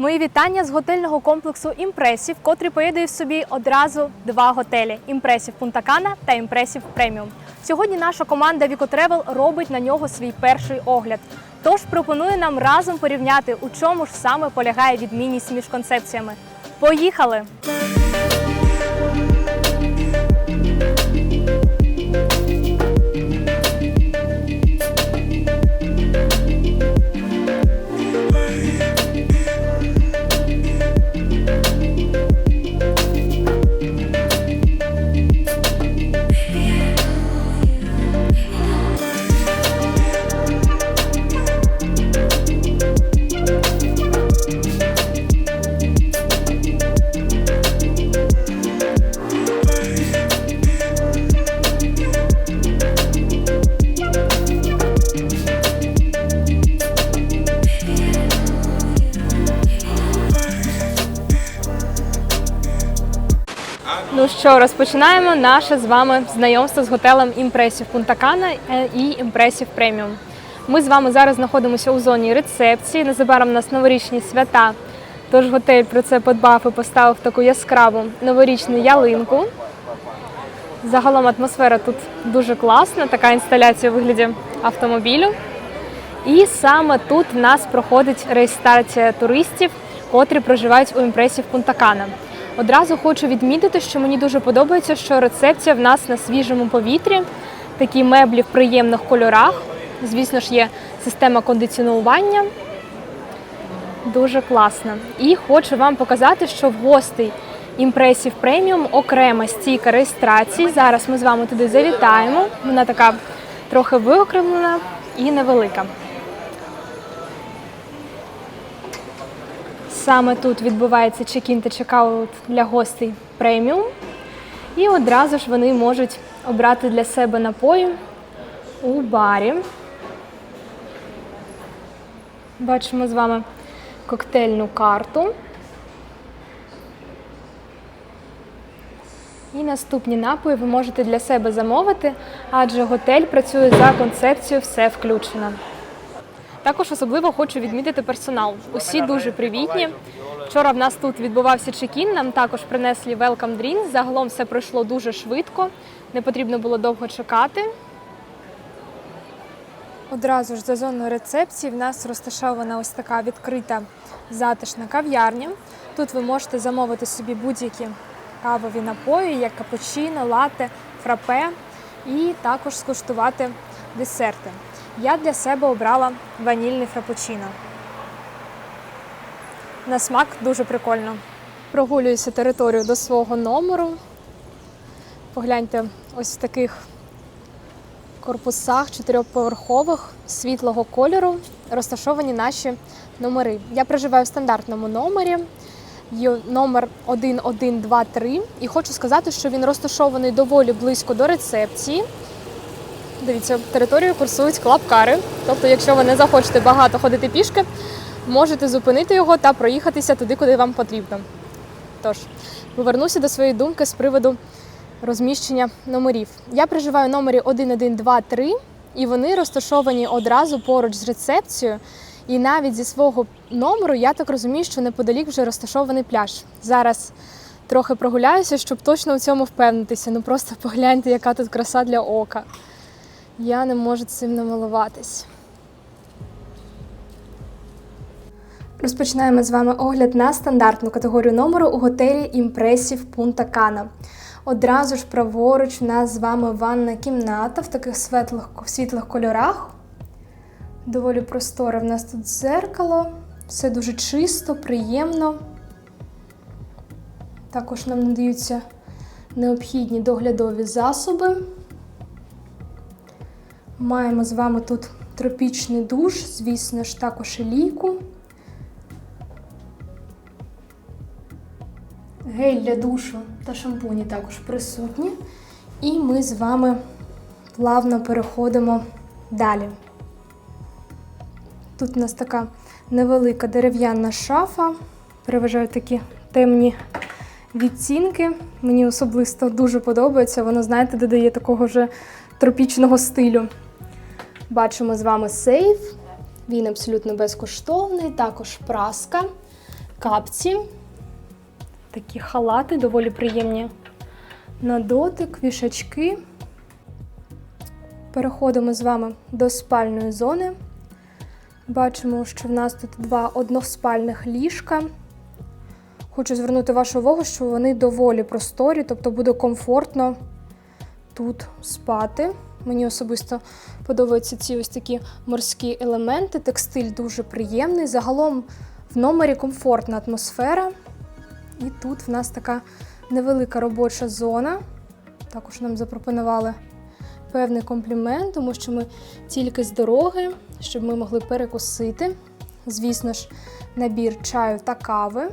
Мої вітання з готельного комплексу імпресів, котрий поєднує в собі одразу два готелі: імпресів Пунтакана та імпресів Преміум. Сьогодні наша команда Вікотревел робить на нього свій перший огляд. Тож пропонує нам разом порівняти, у чому ж саме полягає відмінність між концепціями. Поїхали! Що, розпочинаємо наше з вами знайомство з готелем імпресів Пунтакана і імпресів Преміум. Ми з вами зараз знаходимося у зоні рецепції. Незабаром у нас новорічні свята. Тож готель про це подбав і поставив таку яскраву новорічну ялинку. Загалом атмосфера тут дуже класна, така інсталяція у вигляді автомобілю. І саме тут в нас проходить реєстрація туристів, котрі проживають у імпресів Пунтакана. Одразу хочу відмітити, що мені дуже подобається, що рецепція в нас на свіжому повітрі, такі меблі в приємних кольорах. Звісно ж, є система кондиціонування. Дуже класна. І хочу вам показати, що в гостей імпресів преміум окрема стійка реєстрації. Зараз ми з вами туди завітаємо. Вона така трохи виокремлена і невелика. Саме тут відбувається чекін та чекаут для гостей преміум. І одразу ж вони можуть обрати для себе напої у барі. Бачимо з вами коктейльну карту. І наступні напої ви можете для себе замовити, адже готель працює за концепцією все включено. Також особливо хочу відмітити персонал. Усі дуже привітні. Вчора в нас тут відбувався чекін. Нам також принесли welcome drinks. Загалом все пройшло дуже швидко. Не потрібно було довго чекати. Одразу ж за зоною рецепції в нас розташована ось така відкрита затишна кав'ярня. Тут ви можете замовити собі будь-які кавові напої, як капучино, лате, фрапе, і також скуштувати десерти. Я для себе обрала ванільний фрапучино. На смак дуже прикольно. Прогулююся територію до свого номеру. Погляньте, ось в таких корпусах чотирьохповерхових світлого кольору розташовані наші номери. Я проживаю в стандартному номері. Номер 1123. І хочу сказати, що він розташований доволі близько до рецепції. Дивіться, територію курсують клапкари. Тобто, якщо ви не захочете багато ходити пішки, можете зупинити його та проїхатися туди, куди вам потрібно. Тож, повернуся до своєї думки з приводу розміщення номерів. Я проживаю в номері 1123, і вони розташовані одразу поруч з рецепцією. І навіть зі свого номеру я так розумію, що неподалік вже розташований пляж. Зараз трохи прогуляюся, щоб точно у цьому впевнитися. Ну просто погляньте, яка тут краса для ока. Я не можу цим намилуватись. Розпочинаємо з вами огляд на стандартну категорію номеру у готелі імпресів Пунта Кана. Одразу ж праворуч у нас з вами ванна кімната в таких світлих, світлих кольорах. Доволі просторе в нас тут дзеркало, все дуже чисто, приємно. Також нам надаються необхідні доглядові засоби. Маємо з вами тут тропічний душ, звісно ж, також і ліку. Гель для душу та шампуні також присутні. І ми з вами плавно переходимо далі. Тут у нас така невелика дерев'яна шафа. Переважають такі темні відцінки. Мені особисто дуже подобається. Воно, знаєте, додає такого вже тропічного стилю. Бачимо з вами сейф. Він абсолютно безкоштовний, також праска. капці. Такі халати доволі приємні. На дотик, вішачки. Переходимо з вами до спальної зони. Бачимо, що в нас тут два односпальних ліжка. Хочу звернути вашу увагу, що вони доволі просторі, тобто буде комфортно тут спати. Мені особисто подобаються ці ось такі морські елементи. Текстиль дуже приємний. Загалом в номері комфортна атмосфера. І тут в нас така невелика робоча зона. Також нам запропонували певний комплімент, тому що ми тільки з дороги, щоб ми могли перекусити. Звісно ж, набір чаю та кави.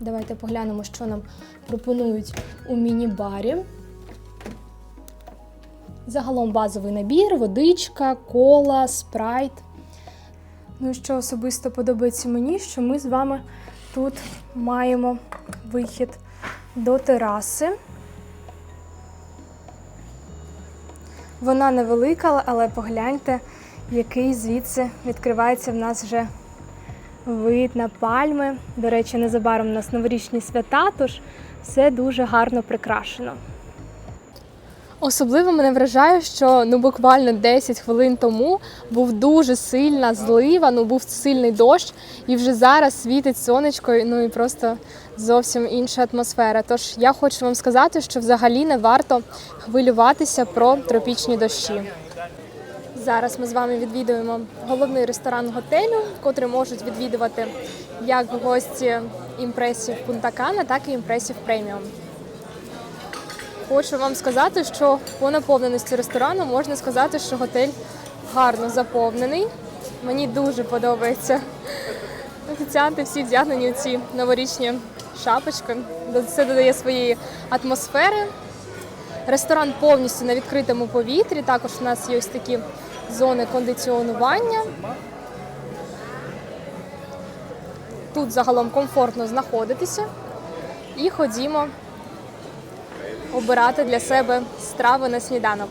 Давайте поглянемо, що нам пропонують у міні-барі. Загалом базовий набір, водичка, кола, спрайт. Ну що особисто подобається мені, що ми з вами тут маємо вихід до тераси. Вона невелика, але погляньте, який звідси відкривається в нас вже вид на пальми. До речі, незабаром у нас новорічні свята, тож все дуже гарно прикрашено. Особливо мене вражає, що ну буквально 10 хвилин тому був дуже сильна злива, ну був сильний дощ, і вже зараз світить сонечко, ну і просто зовсім інша атмосфера. Тож я хочу вам сказати, що взагалі не варто хвилюватися про тропічні дощі. Зараз ми з вами відвідуємо головний ресторан готелю, котрий можуть відвідувати як гості імпресів Пунтакана, так і імпресів преміум. Хочу вам сказати, що по наповненості ресторану можна сказати, що готель гарно заповнений. Мені дуже подобається. Офіціанти всі вдягнені у ці новорічні шапочки. Це додає своєї атмосфери. Ресторан повністю на відкритому повітрі. Також у нас є ось такі зони кондиціонування. Тут загалом комфортно знаходитися. І ходімо обирати для себе страви на сніданок.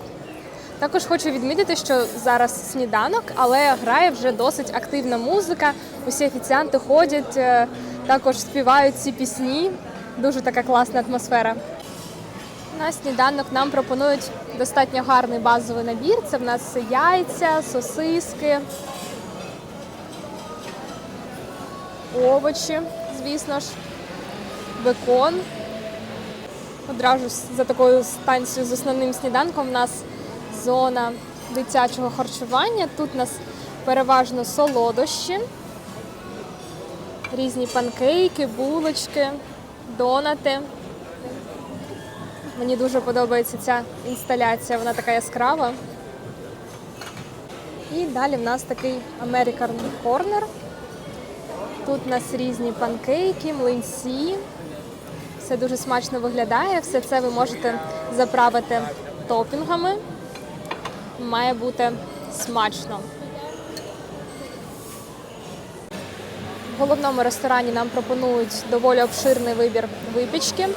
Також хочу відмітити, що зараз сніданок, але грає вже досить активна музика. Усі офіціанти ходять, е, також співають ці пісні. Дуже така класна атмосфера. На сніданок нам пропонують достатньо гарний базовий набір. Це в нас яйця, сосиски, овочі, звісно ж, бекон. Одразу за такою станцією з основним сніданком у нас зона дитячого харчування. Тут у нас переважно солодощі, різні панкейки, булочки, донати. Мені дуже подобається ця інсталяція, вона така яскрава. І далі в нас такий American Corner. Тут у нас різні панкейки, млинці. Все дуже смачно виглядає. Все це ви можете заправити топінгами. Має бути смачно. В головному ресторані нам пропонують доволі обширний вибір випічки.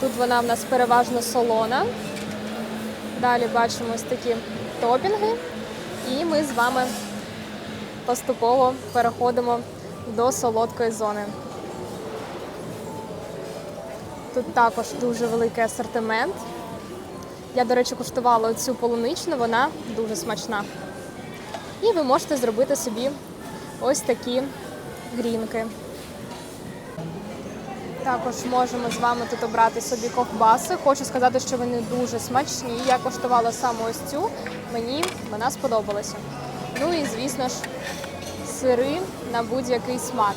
Тут вона в нас переважно солона. Далі бачимо ось такі топінги. І ми з вами поступово переходимо до солодкої зони. Тут також дуже великий асортимент. Я, до речі, куштувала цю полуничну, вона дуже смачна. І ви можете зробити собі ось такі грінки. Також можемо з вами тут обрати собі ковбаси. Хочу сказати, що вони дуже смачні. Я коштувала саме ось цю, мені вона сподобалася. Ну і, звісно ж, сири на будь-який смак.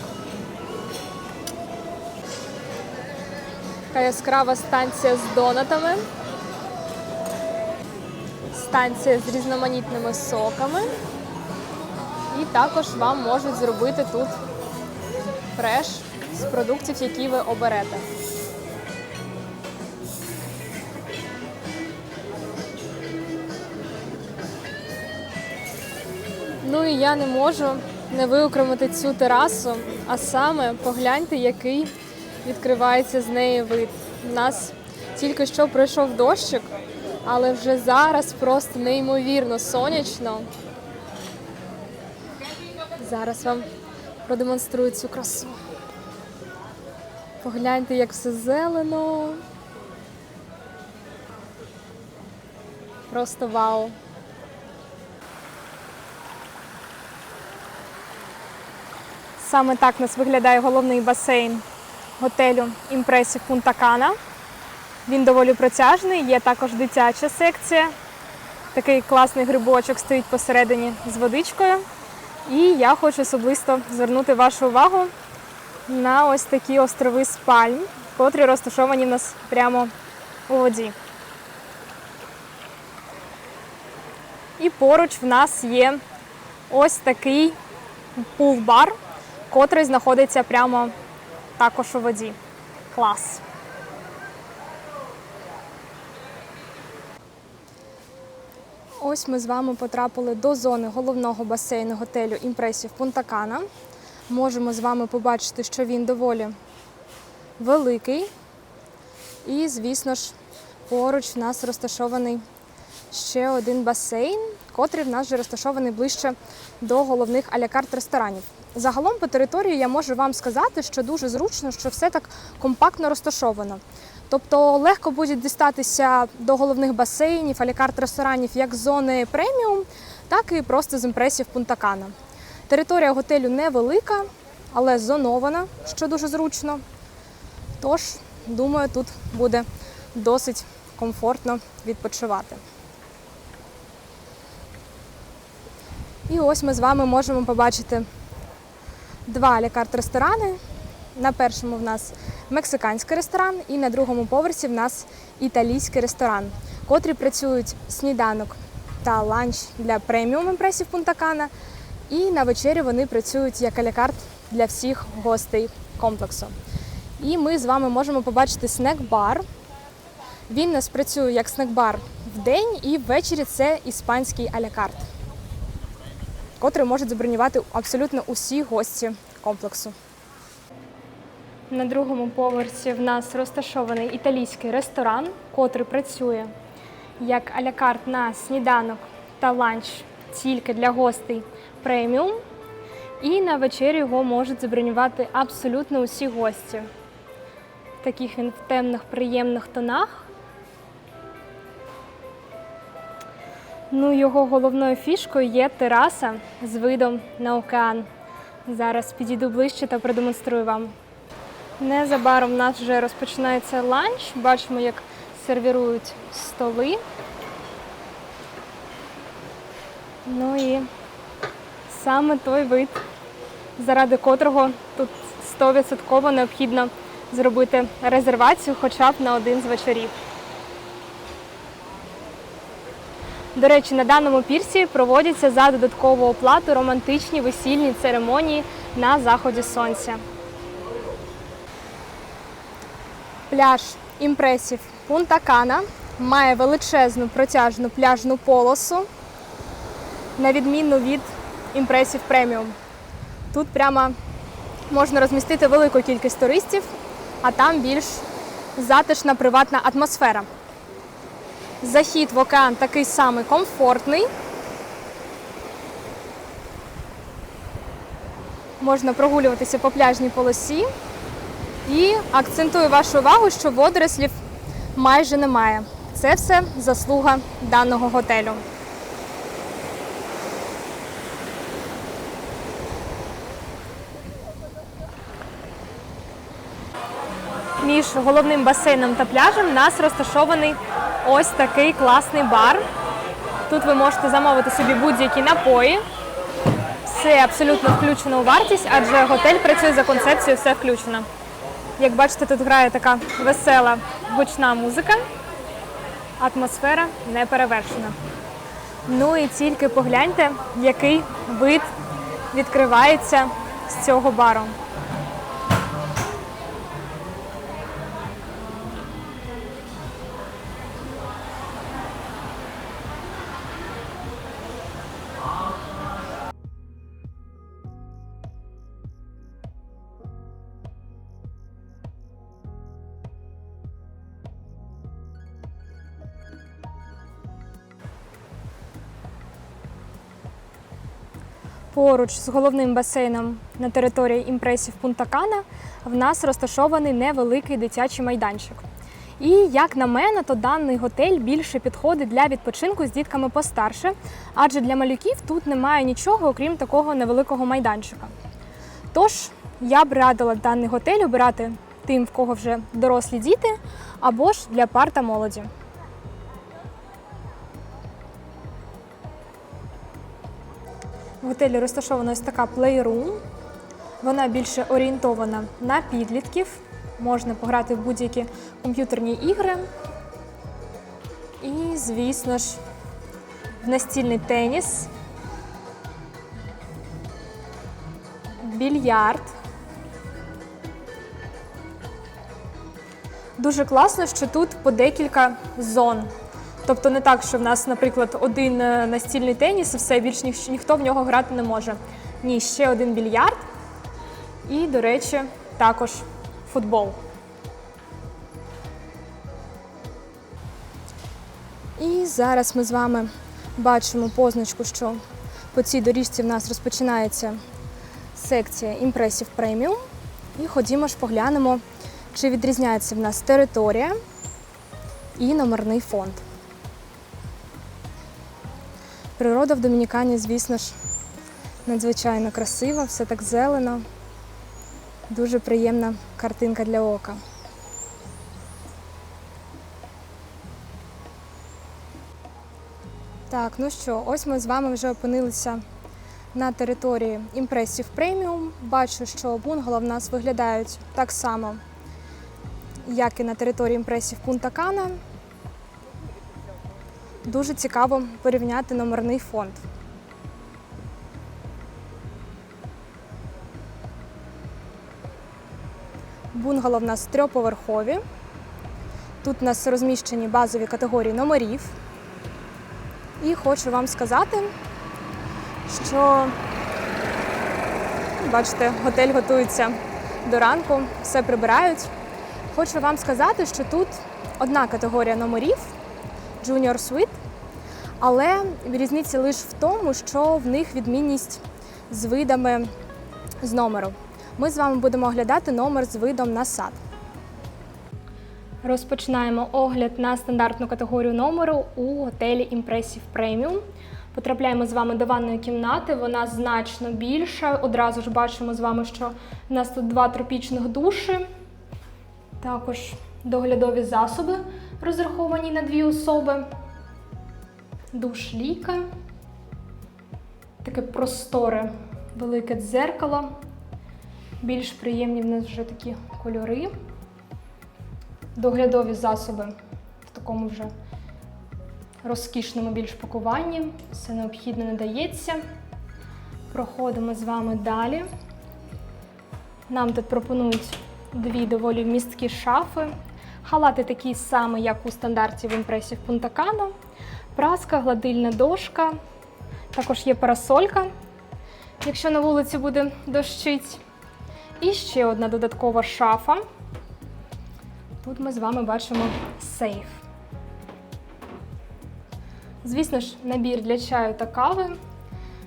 Така яскрава станція з донатами. Станція з різноманітними соками. І також вам можуть зробити тут фреш з продуктів, які ви оберете. Ну і я не можу не виокремити цю терасу, а саме погляньте, який відкривається з неї вид. У нас тільки що пройшов дощик, але вже зараз просто неймовірно сонячно. Зараз вам продемонструю цю красу. Погляньте, як все зелено. Просто вау. Саме так у нас виглядає головний басейн готелю імпресів Пунта Кана. Він доволі протяжний, є також дитяча секція. Такий класний грибочок стоїть посередині з водичкою. І я хочу особисто звернути вашу увагу на ось такі острови з пальм, котрі розташовані в нас прямо у воді. І поруч в нас є ось такий пул-бар, котрий знаходиться прямо також у воді. Клас! Ось ми з вами потрапили до зони головного басейну готелю імпресів Пунта Кана. Можемо з вами побачити, що він доволі великий. І, звісно ж, поруч в нас розташований ще один басейн, котрий в нас вже розташований ближче до головних алякарт ресторанів. Загалом по території я можу вам сказати, що дуже зручно, що все так компактно розташовано. Тобто легко буде дістатися до головних басейнів, алякарт ресторанів як з зони преміум, так і просто з імпресів Пунтакана. Територія готелю невелика, але зонована, що дуже зручно. Тож, думаю, тут буде досить комфортно відпочивати. І ось ми з вами можемо побачити два алякарт ресторани. На першому в нас мексиканський ресторан, і на другому поверсі в нас італійський ресторан, котрі працюють сніданок та ланч для преміум імпресів Пунтакана. І на вечері вони працюють як алякарт для всіх гостей комплексу. І ми з вами можемо побачити снек-бар. Він нас працює як снек-бар в день і ввечері це іспанський алякарт, котрий можуть забронювати абсолютно усі гості комплексу. На другому поверсі в нас розташований італійський ресторан, котрий працює як алякарт на сніданок та ланч тільки для гостей преміум. І на вечерю його можуть забронювати абсолютно усі гості. Таких він в темних, приємних тонах. Ну, його головною фішкою є тераса з видом на океан. Зараз підійду ближче та продемонструю вам. Незабаром у нас вже розпочинається ланч. Бачимо, як сервірують столи. Ну і саме той вид, заради котрого тут 100% необхідно зробити резервацію хоча б на один з вечорів. До речі, на даному пірсі проводяться за додаткову оплату романтичні весільні церемонії на заході сонця. Пляж імпресів Пунта Кана має величезну протяжну пляжну полосу, на відміну від імпресів преміум. Тут прямо можна розмістити велику кількість туристів, а там більш затишна приватна атмосфера. Захід в океан такий самий комфортний. Можна прогулюватися по пляжній полосі. І акцентую вашу увагу, що водорослів майже немає. Це все заслуга даного готелю. Між головним басейном та пляжем нас розташований ось такий класний бар. Тут ви можете замовити собі будь-які напої. Все абсолютно включено у вартість, адже готель працює за концепцією все включено. Як бачите, тут грає така весела гучна музика, атмосфера не перевершена. Ну і тільки погляньте, який вид відкривається з цього бару. Поруч з головним басейном на території імпресів Пунта Кана в нас розташований невеликий дитячий майданчик. І як на мене, то даний готель більше підходить для відпочинку з дітками постарше, адже для малюків тут немає нічого, окрім такого невеликого майданчика. Тож я б радила даний готель обирати тим, в кого вже дорослі діти, або ж для пар та молоді. В готелі розташована ось така плейрум. Вона більше орієнтована на підлітків. Можна пограти в будь-які комп'ютерні ігри. І, звісно ж, в настільний теніс, більярд. Дуже класно, що тут по декілька зон. Тобто не так, що в нас, наприклад, один е, настільний теніс і все, більш ніх- ніхто в нього грати не може. Ні, ще один більярд. І, до речі, також футбол. І зараз ми з вами бачимо позначку, що по цій доріжці в нас розпочинається секція імпресів преміум. І ходімо ж поглянемо, чи відрізняється в нас територія і номерний фонд. Природа в Домінікані, звісно ж, надзвичайно красива, все так зелено. Дуже приємна картинка для ока. Так, ну що, ось ми з вами вже опинилися на території імпресів преміум. Бачу, що бунгало в нас виглядають так само, як і на території імпресів Пунта Кана. Дуже цікаво порівняти номерний фонд. Бунгало в нас трьоповерхові. Тут у нас розміщені базові категорії номерів. І хочу вам сказати, що бачите, готель готується до ранку, все прибирають. Хочу вам сказати, що тут одна категорія номерів Junior Suite, але різниця лише в тому, що в них відмінність з видами з номеру. Ми з вами будемо оглядати номер з видом на сад. Розпочинаємо огляд на стандартну категорію номеру у готелі Impressive Premium. Потрапляємо з вами до ванної кімнати, вона значно більша. Одразу ж бачимо з вами, що в нас тут два тропічних душі. Також доглядові засоби розраховані на дві особи. Душ ліка. Таке просторе, велике дзеркало. Більш приємні в нас вже такі кольори. Доглядові засоби в такому вже розкішному більш пакуванні. Все необхідне не дається. Проходимо з вами далі. Нам тут пропонують дві доволі вмісткі шафи. Халати такі самі, як у стандарті в імпресів Пунта Кана. Праска, гладильна дошка. Також є парасолька, якщо на вулиці буде дощить. І ще одна додаткова шафа. Тут ми з вами бачимо сейф. Звісно ж, набір для чаю та кави.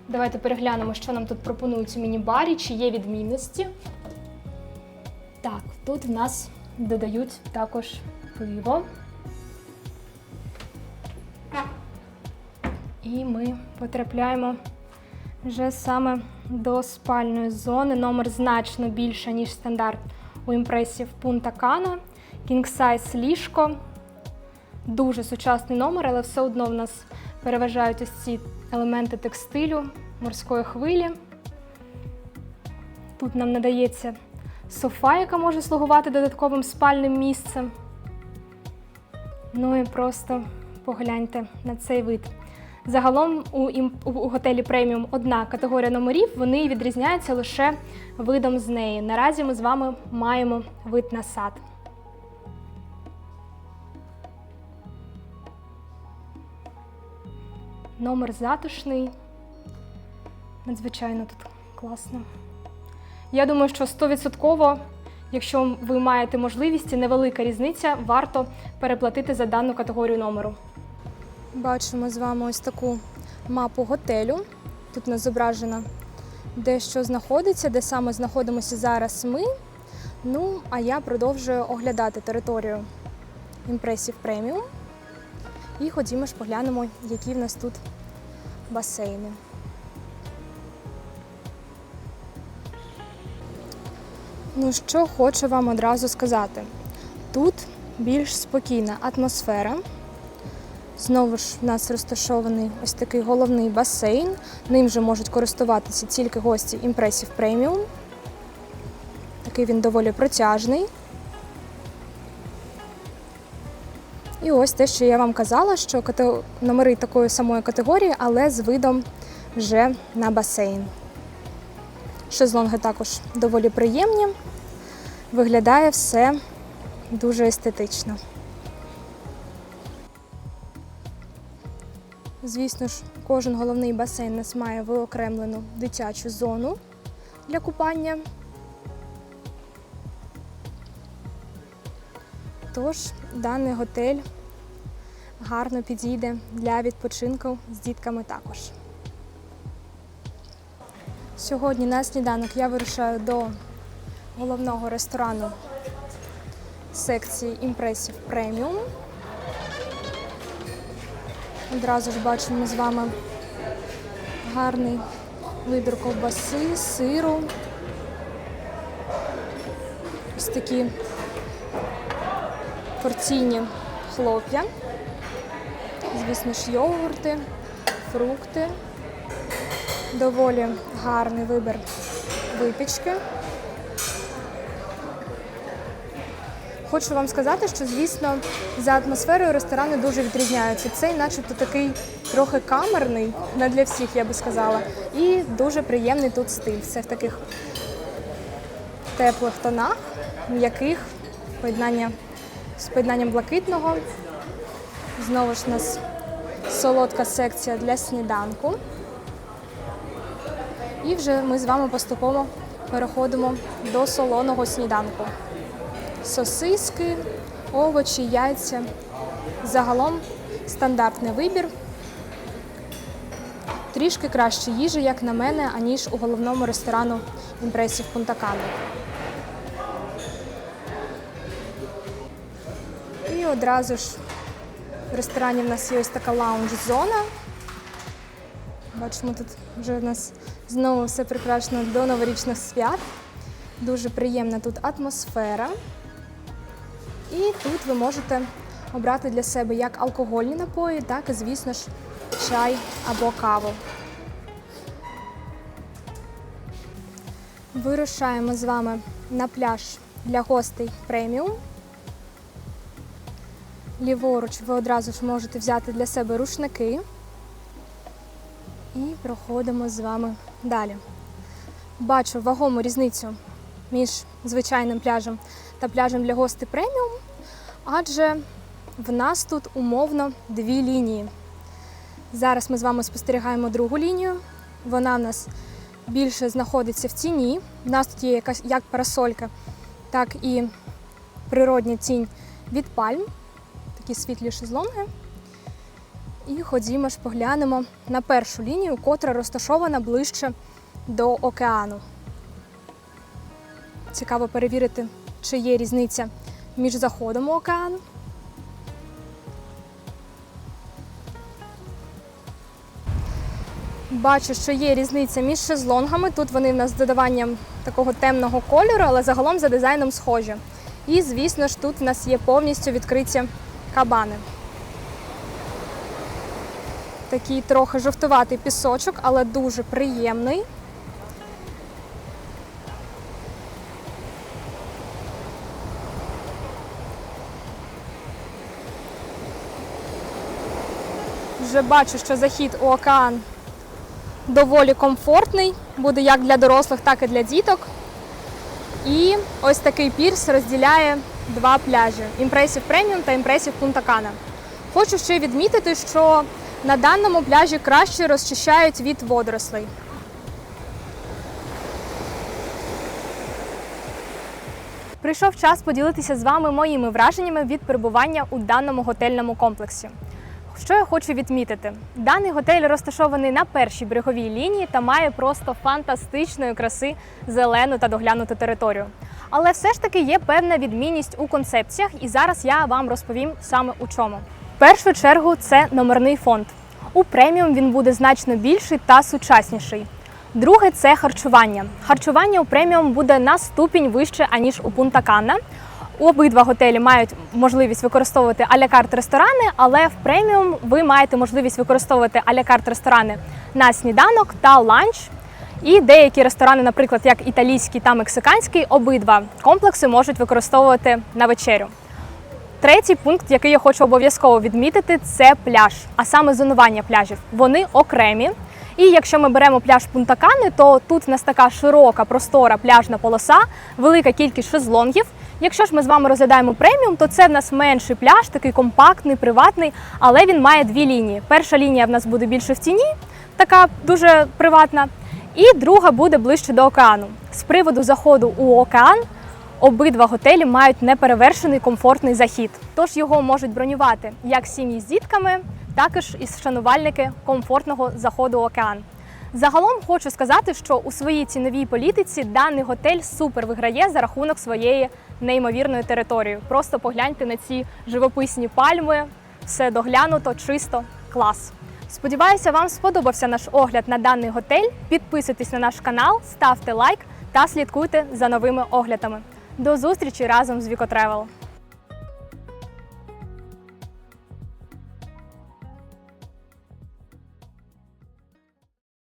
Давайте переглянемо, що нам тут пропонують у міні-барі, чи є відмінності. Так, тут в нас додають також пиво. І ми потрапляємо вже саме до спальної зони. Номер значно більше, ніж стандарт у імпресів Пунта Кана. King Size ліжко. Дуже сучасний номер, але все одно в нас переважають ось ці елементи текстилю, морської хвилі. Тут нам надається софа, яка може слугувати додатковим спальним місцем. Ну і просто погляньте на цей вид. Загалом у, у готелі преміум одна категорія номерів, вони відрізняються лише видом з неї. Наразі ми з вами маємо вид на сад. Номер затишний. Надзвичайно тут класно. Я думаю, що 100%, якщо ви маєте можливість, невелика різниця, варто переплатити за дану категорію номеру. Бачимо з вами ось таку мапу готелю. Тут нас зображена де що знаходиться, де саме знаходимося зараз ми. Ну, а я продовжую оглядати територію імпресів преміум. І ходімо ж поглянемо, які в нас тут басейни. Ну що хочу вам одразу сказати. Тут більш спокійна атмосфера. Знову ж в нас розташований ось такий головний басейн. Ним же можуть користуватися тільки гості імпресів преміум. Такий він доволі протяжний. І ось те, що я вам казала, що номери такої самої категорії, але з видом вже на басейн. Шезлонги також доволі приємні. Виглядає все дуже естетично. Звісно ж, кожен головний басейн нас має виокремлену дитячу зону для купання. Тож даний готель гарно підійде для відпочинку з дітками також. Сьогодні на сніданок я вирушаю до головного ресторану секції імпресів преміум. Одразу ж бачимо з вами гарний вибір ковбаси, сиру. Ось такі порційні хлоп'я. Звісно ж, йогурти, фрукти. Доволі гарний вибір випічки. Хочу вам сказати, що, звісно, за атмосферою ресторани дуже відрізняються. Цей, начебто, такий трохи камерний, не для всіх, я би сказала. І дуже приємний тут стиль. Все в таких теплих тонах, м'яких, поєднання з поєднанням блакитного. Знову ж у нас солодка секція для сніданку. І вже ми з вами поступово переходимо до солоного сніданку. Сосиски, овочі, яйця. Загалом стандартний вибір. Трішки краще їжі, як на мене, аніж у головному ресторану імпресів Пунтакана. І одразу ж в ресторані в нас є ось така лаунж-зона. Бачимо, тут вже в нас знову все прикрашено до новорічних свят. Дуже приємна тут атмосфера. І тут ви можете обрати для себе як алкогольні напої, так і, звісно ж, чай або каву. Вирушаємо з вами на пляж для гостей преміум. Ліворуч ви одразу ж можете взяти для себе рушники. І проходимо з вами далі. Бачу вагому різницю між звичайним пляжем та пляжем для гостей преміум, адже в нас тут умовно дві лінії. Зараз ми з вами спостерігаємо другу лінію. Вона в нас більше знаходиться в тіні. У нас тут є якась як парасолька, так і природня тінь від пальм, такі світлі шезлонги. І ходімо ж поглянемо на першу лінію, котра розташована ближче до океану. Цікаво перевірити, чи є різниця між заходом у океан. Бачу, що є різниця між шезлонгами. Тут вони в нас з додаванням такого темного кольору, але загалом за дизайном схожі. І, звісно ж, тут в нас є повністю відкриті кабани. Такий трохи жовтуватий пісочок, але дуже приємний. Вже бачу, що захід у океан доволі комфортний, буде як для дорослих, так і для діток. І ось такий пірс розділяє два пляжі: імпресів преміум та імпресів Пунта Кана. Хочу ще відмітити, що на даному пляжі краще розчищають від водорослей. Прийшов час поділитися з вами моїми враженнями від перебування у даному готельному комплексі. Що я хочу відмітити? Даний готель розташований на першій береговій лінії та має просто фантастичної краси зелену та доглянуту територію. Але все ж таки є певна відмінність у концепціях, і зараз я вам розповім саме у чому. Першу чергу це номерний фонд. У преміум він буде значно більший та сучасніший. Друге це харчування. Харчування у преміум буде на ступінь вище, аніж у Пунта Канна. Обидва готелі мають можливість використовувати аля-карт ресторани, але в преміум ви маєте можливість використовувати аля-карт ресторани на сніданок та ланч. І деякі ресторани, наприклад, як італійський та мексиканський, обидва комплекси можуть використовувати на вечерю. Третій пункт, який я хочу обов'язково відмітити, це пляж, а саме зонування пляжів. Вони окремі. І якщо ми беремо пляж Пунтакани, то тут в нас така широка, простора пляжна полоса, велика кількість шезлонгів. Якщо ж ми з вами розглядаємо преміум, то це в нас менший пляж, такий компактний, приватний, але він має дві лінії. Перша лінія в нас буде більше в тіні, така дуже приватна, і друга буде ближче до океану. З приводу заходу у океан Обидва готелі мають неперевершений комфортний захід, тож його можуть бронювати як сім'ї з дітками, також і шанувальники комфортного заходу в океан. Загалом хочу сказати, що у своїй ціновій політиці даний готель супер виграє за рахунок своєї неймовірної території. Просто погляньте на ці живописні пальми, все доглянуто, чисто, клас. Сподіваюся, вам сподобався наш огляд на даний готель. Підписуйтесь на наш канал, ставте лайк та слідкуйте за новими оглядами. До зустрічі разом з Вікотревел.